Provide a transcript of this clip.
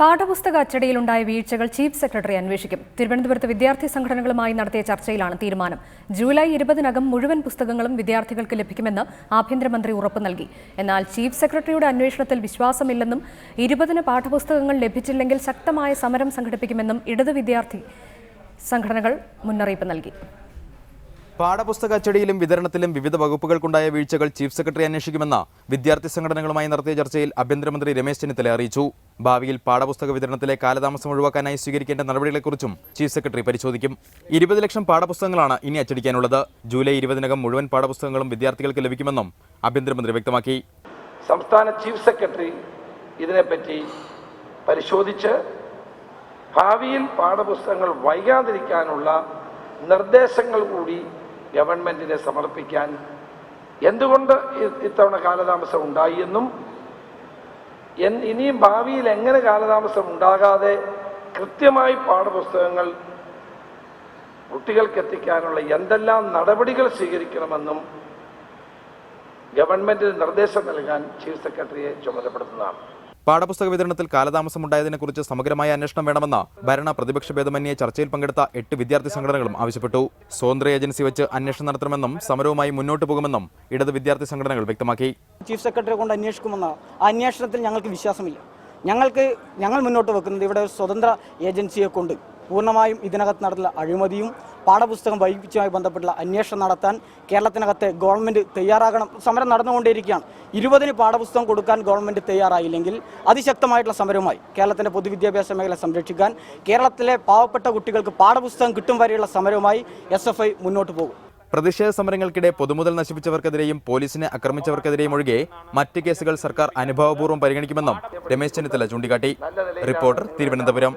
പാഠപുസ്തക അച്ചടിയിലുണ്ടായ വീഴ്ചകൾ chief secretary അന്വേഷിക്കും. തിരുവനന്തപുരത്ത് വിദ്യാർത്ഥി സംഘടനകളുമായി നടത്തിയ ചർച്ചയിലാണ് തീരുമാനം. ജൂലൈ ഇരുപതിനകം മുഴുവൻ പുസ്തകങ്ങളും വിദ്യാർത്ഥികൾക്ക് ലഭിക്കുമെന്ന് ആഭ്യന്തരമന്ത്രി ഉറപ്പു നൽകി. എന്നാൽ ചീഫ് സെക്രട്ടറിയുടെ അന്വേഷണത്തിൽ വിശ്വാസമില്ലെന്നും ഇരുപതിന് പാഠപുസ്തകങ്ങൾ ലഭിച്ചില്ലെങ്കിൽ ശക്തമായ സമരം സംഘടിപ്പിക്കുമെന്നും ഇടതു വിദ്യാർത്ഥി സംഘടനകൾ മുന്നറിയിപ്പ് നൽകി. പാഠപുസ്തക അച്ചടിയിലും വിതരണത്തിലും വിവിധ വകുപ്പുകൾക്കുണ്ടായ വീഴ്ചകൾ ചീഫ് സെക്രട്ടറി അന്വേഷിക്കുമെന്ന് വിദ്യാർത്ഥി സംഘടനകളുമായി നടത്തിയ ചർച്ചയിൽ ആഭ്യന്തരമന്ത്രി രമേശ് ചെന്നിത്തല അറിയിച്ചു. ഭാവിയിൽ പാഠപുസ്തക വിതരണത്തിലെ കാലതാമസം ഒഴിവാക്കാനായി സ്വീകരിക്കേണ്ട നടപടികളെക്കുറിച്ചും ചീഫ് സെക്രട്ടറി പരിശോധിക്കും. ഇരുപത് ലക്ഷം പാഠപുസ്തകങ്ങളാണ് ഇനി അച്ചടിക്കാനുള്ളത്. ജൂലൈ ഇരുപതിനകം മുഴുവൻ പാഠപുസ്തകങ്ങളും വിദ്യാർത്ഥികൾക്ക് ലഭിക്കുമെന്നും ആഭ്യന്തരമന്ത്രി വ്യക്തമാക്കി. സംസ്ഥാന ചീഫ് സെക്രട്ടറി ഇതിനെപ്പറ്റി പരിശോധിച്ച് ഭാവിയിൽ പാഠപുസ്തകങ്ങൾ വൈകാതിരിക്കാനുള്ള നിർദ്ദേശങ്ങൾ കൂടി ഗവൺമെന്റിനെ സമർപ്പിക്കാൻ എന്തുകൊണ്ട് ഇത്തവണ കാലതാമസം ഉണ്ടായി എന്നും ഇനിയും ഭാവിയിൽ എങ്ങനെ കാലതാമസം ഉണ്ടാകാതെ കൃത്യമായി പാഠപുസ്തകങ്ങൾ കുട്ടികൾക്ക് എത്തിക്കാനുള്ള എന്തെല്ലാം നടപടികൾ സ്വീകരിക്കണമെന്നും ഗവൺമെന്റിന് നിർദ്ദേശം നൽകാൻ ചീഫ് സെക്രട്ടറിയെ ചുമതലപ്പെടുത്തുന്നതാണ്. പാഠപുസ്തക വിതരണത്തിൽ കാലതാമസം ഉണ്ടായതിനെക്കുറിച്ച് സമഗ്രമായ അന്വേഷണം വേണമെന്ന ഭരണ പ്രതിപക്ഷ ഭേദമന്യെ ചർച്ചയിൽ പങ്കെടുത്ത എട്ട് വിദ്യാർത്ഥി സംഘടനകളും ആവശ്യപ്പെട്ടു. സ്വതന്ത്ര ഏജൻസി വെച്ച് അന്വേഷണം നടത്തണമെന്നും സമരവുമായി മുന്നോട്ട് പോകുമെന്നും ഇടത് വിദ്യാർത്ഥി സംഘടനകൾ വ്യക്തമാക്കി. ചീഫ് സെക്രട്ടറി കൊണ്ട് അന്വേഷിക്കുമെന്ന അന്വേഷണത്തിൽ ഞങ്ങൾക്ക് വിശ്വാസമില്ല. ഞങ്ങൾക്ക് ഞങ്ങൾ മുന്നോട്ട് വെക്കുന്നത് ഇവിടെ സ്വതന്ത്ര ഏജൻസിയെ കൊണ്ട് പൂർണമായും ഇതിനകത്ത് നടത്തുന്ന അഴിമതിയും പാഠപുസ്തകം വൈകിപ്പിച്ചുമായി ബന്ധപ്പെട്ടുള്ള അന്വേഷണം നടത്താൻ കേരളത്തിനകത്ത് ഗവൺമെന്റ് തയ്യാറാകണം. സമരം നടന്നുകൊണ്ടിരിക്കുകയാണ് ഇരുപതിന് പാഠപുസ്തകം കൊടുക്കാൻ ഗവൺമെന്റ് തയ്യാറായില്ലെങ്കിൽ അതിശക്തമായിട്ടുള്ള സമരവുമായി കേരളത്തിന്റെ പൊതുവിദ്യാഭ്യാസ മേഖല സംരക്ഷിക്കാൻ കേരളത്തിലെ പാവപ്പെട്ട കുട്ടികൾക്ക് പാഠപുസ്തകം കിട്ടും വരെയുള്ള സമരവുമായി എസ് എഫ് ഐ മുന്നോട്ട് പോകും. പ്രതിഷേധ സമരങ്ങൾക്കിടെ പൊതുമുതൽ നശിപ്പിച്ചവർക്കെതിരെയും പോലീസിനെ ആക്രമിച്ചവർക്കെതിരെയും ഒഴികെ മറ്റ് കേസുകൾ സർക്കാർ അനുഭാവപൂർവം പരിഗണിക്കുമെന്നും രമേശ് ചെന്നിത്തല ചൂണ്ടിക്കാട്ടി. റിപ്പോർട്ടർ തിരുവനന്തപുരം.